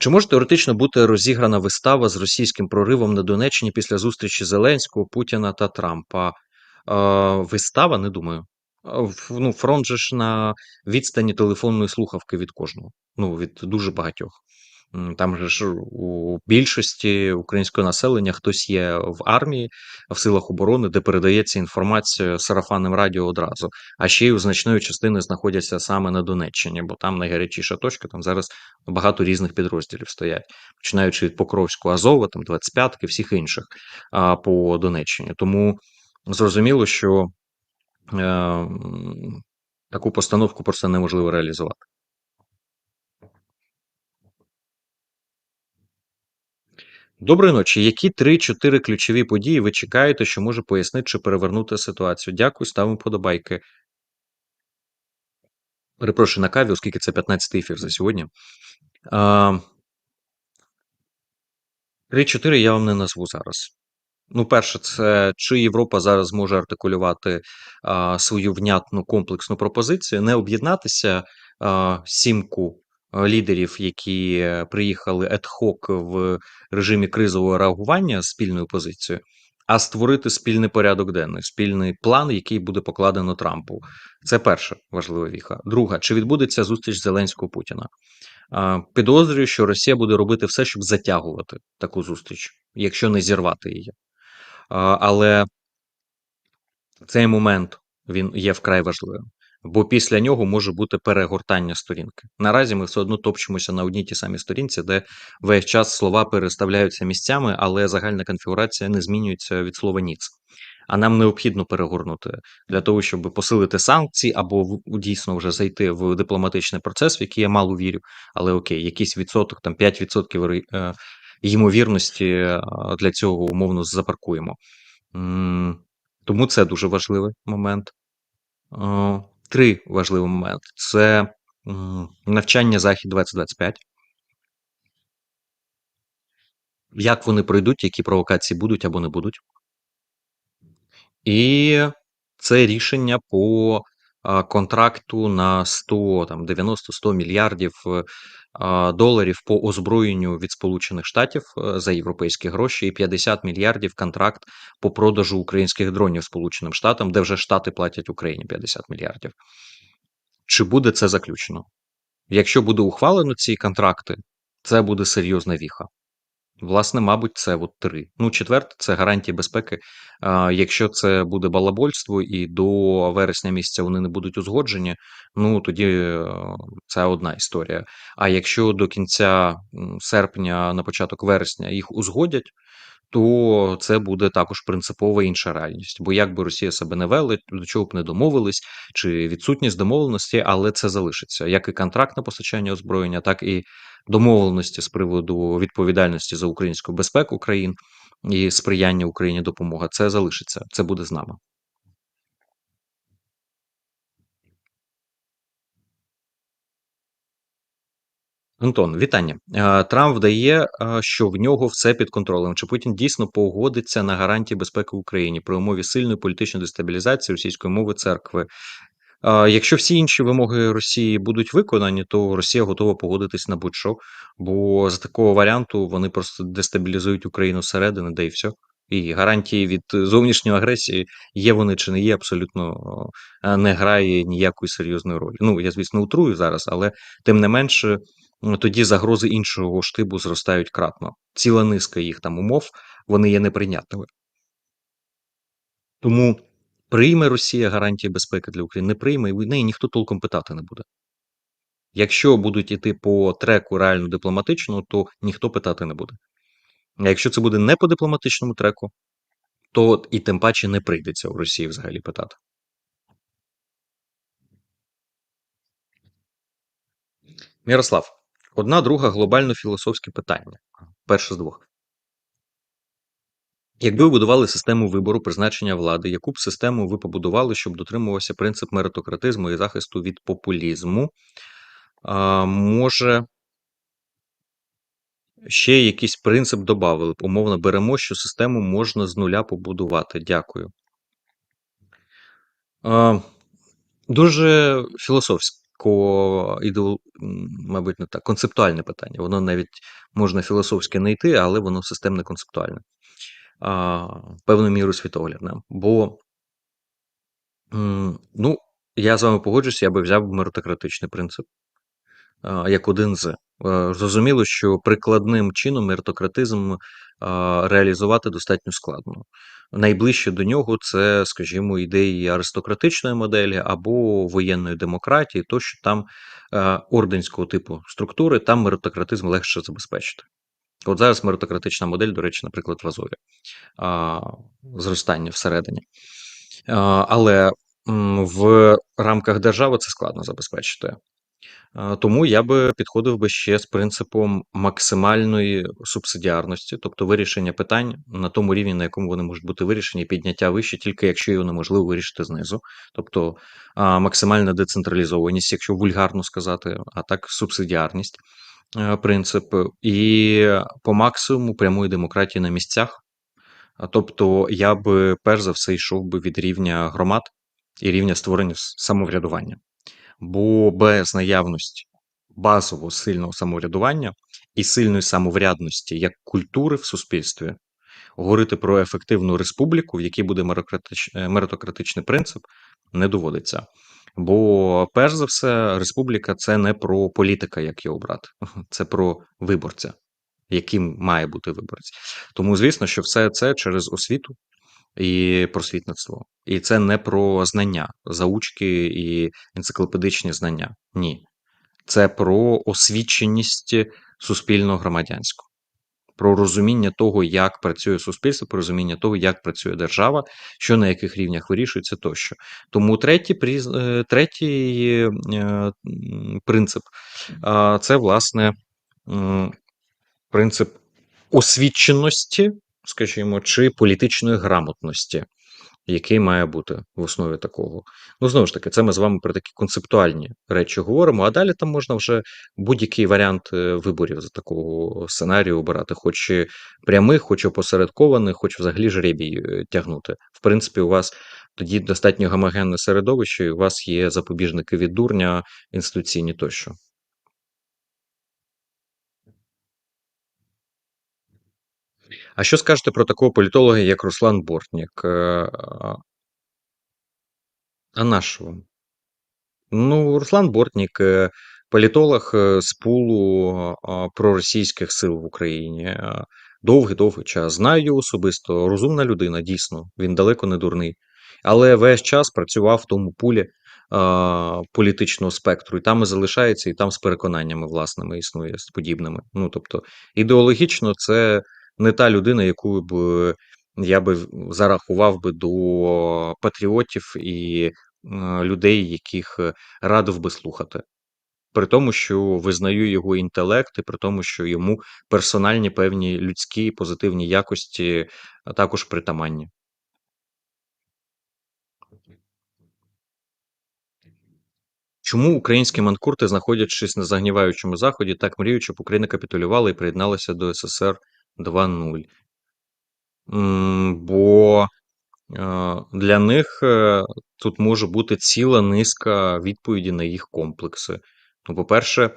Чи може теоретично бути розіграна вистава з російським проривом на Донеччині після зустрічі Зеленського, Путіна та Трампа? Е, вистава, не думаю. Ну, фронт же ж на відстані телефонної слухавки від кожного. Ну, від дуже багатьох. Там же ж у більшості українського населення хтось є в армії, в силах оборони, де передається інформація сарафанним радіо одразу. А ще й у значної частини знаходяться саме на Донеччині, бо там найгарячіша точка, там зараз багато різних підрозділів стоять, починаючи від Покровського Азова, там 25-ки, всіх інших а, по Донеччині. Тому зрозуміло, що е, таку постановку просто неможливо реалізувати. Доброї ночі. Які 3-4 ключові події ви чекаєте, що може пояснити чи перевернути ситуацію? Дякую, ставимо подобайки. Перепрошую на каві, оскільки це 15-й ефір за сьогодні. А, 3-4 я вам не назву зараз. Ну, перше, це чи Європа зараз може артикулювати а, свою внятну комплексну пропозицію, не об'єднатися а, сімку лідерів, які е, приїхали ad-hoc в режимі кризового реагування спільною позицією, а створити спільний порядок денний, спільний план, який буде покладено Трампу. Це перша важлива віха. Друга, чи відбудеться зустріч Зеленського Путіна? Підозрюю, що Росія буде робити все, щоб затягувати таку зустріч, якщо не зірвати її. Але цей момент він є вкрай важливим, бо після нього може бути перегортання сторінки. Наразі ми все одно топчемося на одній ті самій сторінці, де весь час слова переставляються місцями, але загальна конфігурація не змінюється від слова ніц. А нам необхідно перегорнути для того, щоб посилити санкції або дійсно вже зайти в дипломатичний процес, в який я мало вірю. Але окей, якийсь відсоток, там 5% е, ймовірності е, для цього умовно запаркуємо. Тому це дуже важливий момент. Три важливі моменти: це навчання Захід 2025. Як вони пройдуть, які провокації будуть або не будуть. І це рішення по контракту на 100, там 90-100 мільярдів е, доларів по озброєнню від Сполучених Штатів е, за європейські гроші, і 50 мільярдів контракт по продажу українських дронів Сполученим Штатам, де вже Штати платять Україні 50 мільярдів. Чи буде це заключено? Якщо буде ухвалено ці контракти, це буде серйозна віха. Власне, мабуть, це от три. Ну, четверте, це гарантії безпеки. А, Якщо це буде балабольство і до вересня місяця вони не будуть узгоджені, ну тоді е, це одна історія. А якщо до кінця серпня, на початок вересня їх узгодять, то це буде також принципова інша реальність. Бо як би Росія себе не вела, до чого б не домовились, чи відсутність домовленості, але це залишиться як і контракт на постачання озброєння, так і домовленості з приводу відповідальності за українську безпеку країн і сприяння Україні допомога. Це залишиться, це буде з нами. Антон, вітання. Е, Трамп вдає, е, що в нього все під контролем. Чи Путін дійсно погодиться на гарантії безпеки Україні при умові сильної політичної дестабілізації російської мови церкви? Е, Якщо всі інші вимоги Росії будуть виконані, то Росія готова погодитись на будь-що, бо з такого варіанту вони просто дестабілізують Україну зсередини, де і все. І гарантії від зовнішньої агресії є вони чи не є, абсолютно е, не грає ніякої серйозної ролі. Ну я звісно утрую зараз, але тим не менше тоді загрози іншого штибу зростають кратно. Ціла низка їх там умов, вони є неприйнятними. Тому прийме Росія гарантії безпеки для України, не прийме, і в неї ніхто толком питати не буде. Якщо будуть іти по треку реально дипломатичному, то ніхто питати не буде. А якщо це буде не по дипломатичному треку, то і тим паче не прийдеться у Росії взагалі питати. Мірослав, одна друга глобально філософське питання. Перше з двох. Якби ви будували систему вибору призначення влади, яку б систему ви побудували, щоб дотримувався принцип меритократизму і захисту від популізму? Може, ще якийсь принцип додали б. Умовно беремо, що систему можна з нуля побудувати. Дякую. Дуже філософське політико ідеол мабуть, не так, концептуальне питання. Воно навіть можна філософськи не йти, але воно системне концептуальне. А, Певною мірою світоглядне. Бо, ну, я з вами погоджуюсь, я би взяв меритократичний принцип як один з. Зрозуміло, що прикладним чином меритократизм реалізувати достатньо складно. Найближче до нього це, скажімо, ідеї аристократичної моделі або воєнної демократії, то що там орденського типу структури, там меритократизм легше забезпечити. От зараз меритократична модель, до речі, наприклад, в Азові зростання всередині. Але в рамках держави це складно забезпечити. Тому я би підходив би ще з принципом максимальної субсидіарності, тобто вирішення питань на тому рівні, на якому вони можуть бути вирішені, підняття вище, тільки якщо його неможливо вирішити знизу, тобто максимальна децентралізованість, якщо вульгарно сказати, а так субсидіарність е, принцип, і по максимуму прямої демократії на місцях. Тобто я би перш за все йшов би від рівня громад і рівня створення самоврядування бо без наявності базового сильного самоврядування і сильної самоврядності як культури в суспільстві говорити про ефективну республіку, в якій буде е, меритократичний принцип, не доводиться. Бо, перш за все, республіка це не про політика, як його обрати, це про виборця, яким має бути виборець. Тому, звісно, що все це через освіту, і просвітництво. І це не про знання, заучки і енциклопедичні знання. Ні. Це про освіченість суспільно громадянську, про розуміння того, як працює суспільство, про розуміння того, як працює держава, що на яких рівнях вирішується тощо. Тому третій е, третій е, принцип це, власне, принцип освіченості скажімо, чи політичної грамотності, який має бути в основі такого. Ну, знову ж таки, це ми з вами про такі концептуальні речі говоримо, а далі там можна вже будь-який варіант е, виборів за такого сценарію обирати, хоч прямих, хоч опосередкованих, хоч взагалі жребій е, тягнути. В принципі, у вас тоді достатньо гомогенне середовище, і у вас є запобіжники від дурня, інституційні тощо. А що скажете про такого політолога, як Руслан Бортнік? Е, а наш вам? Ну, Руслан Бортнік, е, політолог е, з пулу проросійських сил в Україні. Довгий-довгий час. Знаю його особисто, розумна людина, дійсно, він далеко не дурний. Але весь час працював в тому пулі а, політичного спектру, і там і залишається, і там з переконаннями власними існує з подібними. Ну тобто, ідеологічно, це не та людина, яку б я би зарахував би до патріотів і людей, яких радив би слухати. При тому, що визнаю його інтелект, і при тому, що йому персональні певні людські позитивні якості також притаманні. Чому українські манкурти, знаходячись на загніваючому заході, так мріють, щоб Україна капітулювала і приєдналася до СССР 2:0. Бо для них е, тут може бути ціла низка відповідей на їх комплекси. Ну, по-перше,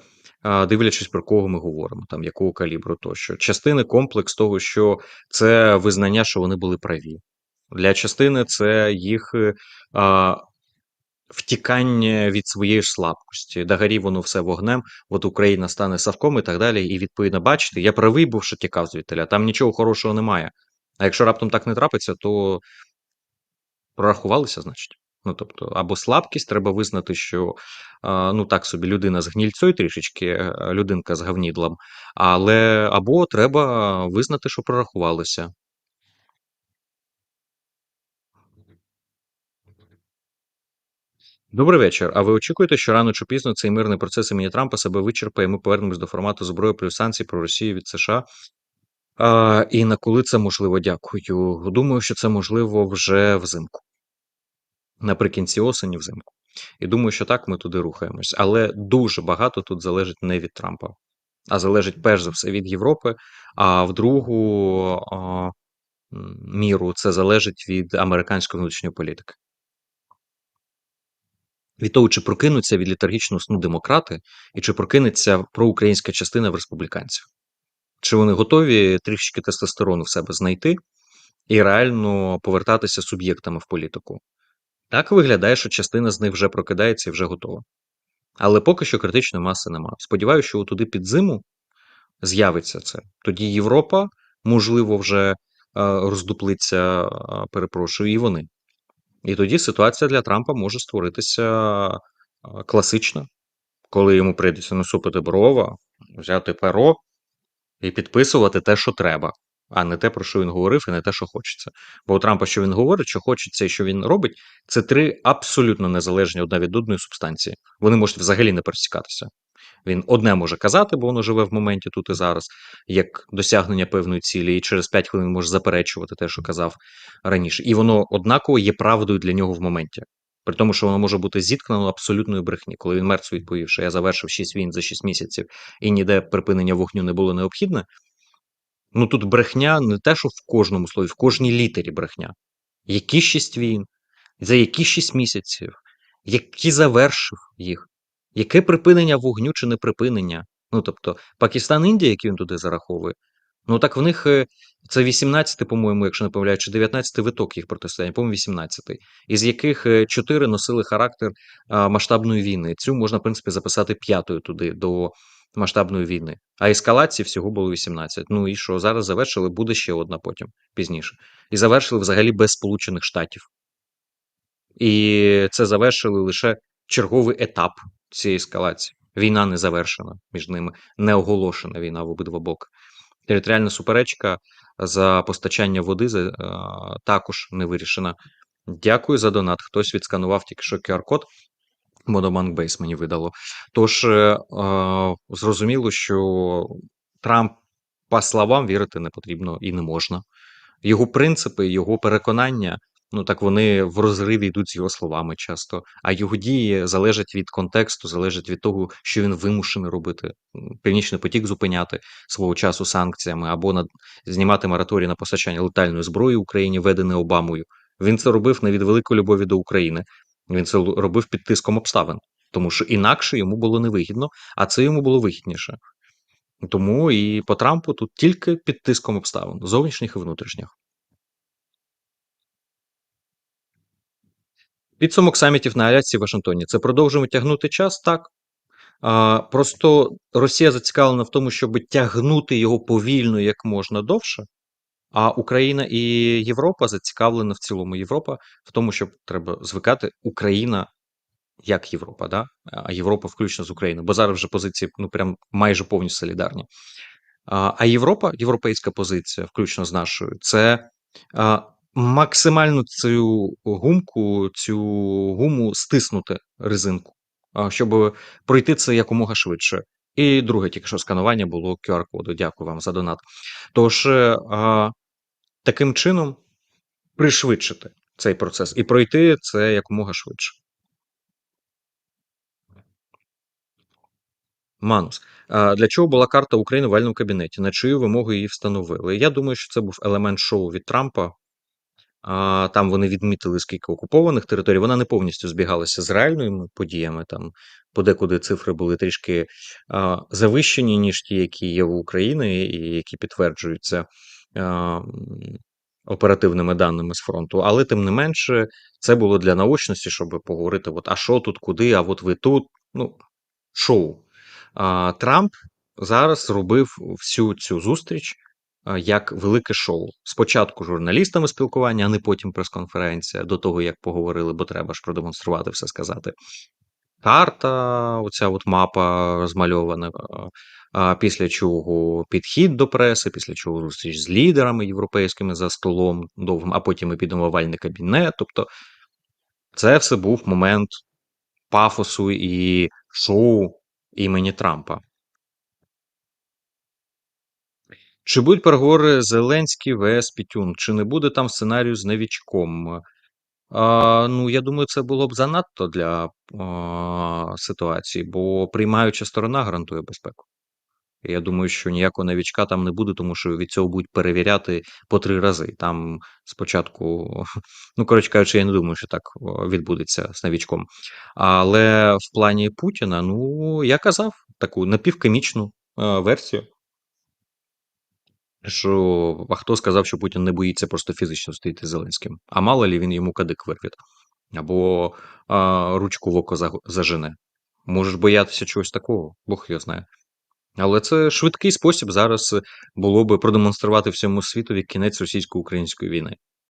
дивлячись, про кого ми говоримо, там якого калібру тощо. Частини комплекс того, що це визнання, що вони були праві. Для частини це їх е, втікання від своєї ж слабкості. Догорі воно все вогнем, от Україна стане Савком і так далі. І відповідно, бачите, я правий був, що тікав звідтиля, там нічого хорошого немає. А якщо раптом так не трапиться, то прорахувалися, значить. Ну, тобто, або слабкість, треба визнати, що ну так собі людина з гнільцою трішечки, е, людинка з гавнідлом, але або треба визнати, що прорахувалися. Добрий вечір. А ви очікуєте, що рано чи пізно цей мирний процес імені Трампа себе вичерпає, і ми повернемось до формату зброї плюс санкцій про Росію від США? А, І на коли це можливо? Дякую. Думаю, що це можливо вже взимку. Наприкінці осені взимку. І думаю, що так ми туди рухаємось. Але дуже багато тут залежить не від Трампа, а залежить перш за все від Європи. А в другу а, міру це залежить від американської внутрішньої політики. Від того, чи прокинуться від літаргічного сну демократи, і чи прокинеться проукраїнська частина в республіканців. Чи вони готові трішки тестостерону в себе знайти і реально повертатися суб'єктами в політику? Так виглядає, що частина з них вже прокидається і вже готова. Але поки що критичної маси немає. Сподіваюся, що туди під зиму з'явиться це. Тоді Європа, можливо, вже е, роздуплиться, е, перепрошую, і вони. І тоді ситуація для Трампа може створитися класична, коли йому прийдеться насупити брова, взяти перо і підписувати те, що треба, а не те, про що він говорив, і не те, що хочеться. Бо у Трампа, що він говорить, що хочеться і що він робить, це три абсолютно незалежні одна від одної субстанції. Вони можуть взагалі не пересікатися. Він одне може казати, бо воно живе в моменті тут і зараз, як досягнення певної цілі, і через 5 хвилин може заперечувати те, що казав раніше. І воно однаково є правдою для нього в моменті. При тому, що воно може бути зіткнено абсолютною брехні, коли він мертвий відповів, що я завершив 6 війн за 6 місяців і ніде припинення вогню не було необхідне. Ну тут брехня не те, що в кожному слові, в кожній літері брехня. Які 6 війн, за які 6 місяців, які завершив їх. Яке припинення вогню чи не припинення? Ну тобто, Пакистан, Індія, які він туди зараховує, ну так в них е, це 18-й, по-моєму, якщо не помиляю, чи 19-й виток їх протистояння, по-моєму, 18-й, із яких 4 носили характер а, масштабної війни. Цю можна, в принципі, записати п'ятою туди до масштабної війни. А ескалації всього було 18. Ну і що? Зараз завершили, буде ще одна потім пізніше. І завершили взагалі без Сполучених Штатів. І це завершили лише черговий етап цієї ескалації. Війна не завершена між ними, не оголошена війна в обидва боки. Територіальна суперечка за постачання води е, також не вирішена. Дякую за донат. Хтось відсканував тільки що QR-код. Monobank Base мені видало. Тож, е, зрозуміло, що Трамп по словам вірити не потрібно і не можна. Його принципи, його переконання Ну так вони в розриві йдуть з його словами часто, а його дії залежать від контексту, залежать від того, що він вимушений робити. Північний потік зупиняти свого часу санкціями або над знімати мораторій на постачання летальної зброї Україні, введене Обамою. Він це робив не від великої любові до України. Він це робив під тиском обставин, тому що інакше йому було невигідно, а це йому було вигідніше. Тому і по Трампу тут тільки під тиском обставин, зовнішніх і внутрішніх. Підсумок самітів на Алясці в Вашингтоні. Це продовжуємо тягнути час, так. А, Просто Росія зацікавлена в тому, щоб тягнути його повільно як можна довше. А Україна і Європа зацікавлена в цілому Європа в тому, щоб треба звикати Україна як Європа, да? а Європа включно з Україною, бо зараз вже позиції ну прям майже повністю солідарні. А Європа, європейська позиція, включно з нашою, це максимально цю гумку, цю гуму стиснути резинку, щоб пройти це якомога швидше. І друге, тільки що сканування було QR-коду. Дякую вам за донат. Тож, е, таким чином пришвидшити цей процес і пройти це якомога швидше. Манус. Для чого була карта України в вальному кабінеті? На чию вимогу її встановили? Я думаю, що це був елемент шоу від Трампа. Там вони відмітили скільки окупованих територій. Вона не повністю збігалася з реальними подіями. Там подекуди цифри були трішки завищені, ніж ті, які є в Україні, і які підтверджуються оперативними даними з фронту. Але тим не менше, це було для наочності, щоб поговорити: от, а що тут, куди, а от ви тут. Ну, шоу. Трамп зараз робив всю цю зустріч як велике шоу. Спочатку журналістами спілкування, а не потім прес-конференція, до того як поговорили, бо треба ж продемонструвати все сказати. Карта, оця от мапа розмальована, після чого підхід до преси, після чого зустріч з лідерами європейськими за столом довгим, а потім ми підемо кабінет. Тобто це все був момент пафосу і шоу імені Трампа. Чи будуть переговори Зеленський ВС Пітюн? Чи не буде там сценарію з новічком? А, Ну, я думаю, це було б занадто для а, ситуації, бо приймаюча сторона гарантує безпеку. Я думаю, що ніякого новічка там не буде, тому що від цього будуть перевіряти по 3 рази. Там спочатку, ну, коротше кажучи, я не думаю, що так відбудеться з новічком. Але в плані Путіна, ну, я казав таку напівкомічну версію. Що, а хто сказав, що Путін не боїться просто фізично стоїти Зеленським? А мало лі він йому кадик вирве або а, ручку в око зажене. Можеш боятися чогось такого, Бог його знає. Але це швидкий спосіб зараз було би продемонструвати всьому світові кінець російсько-української війни.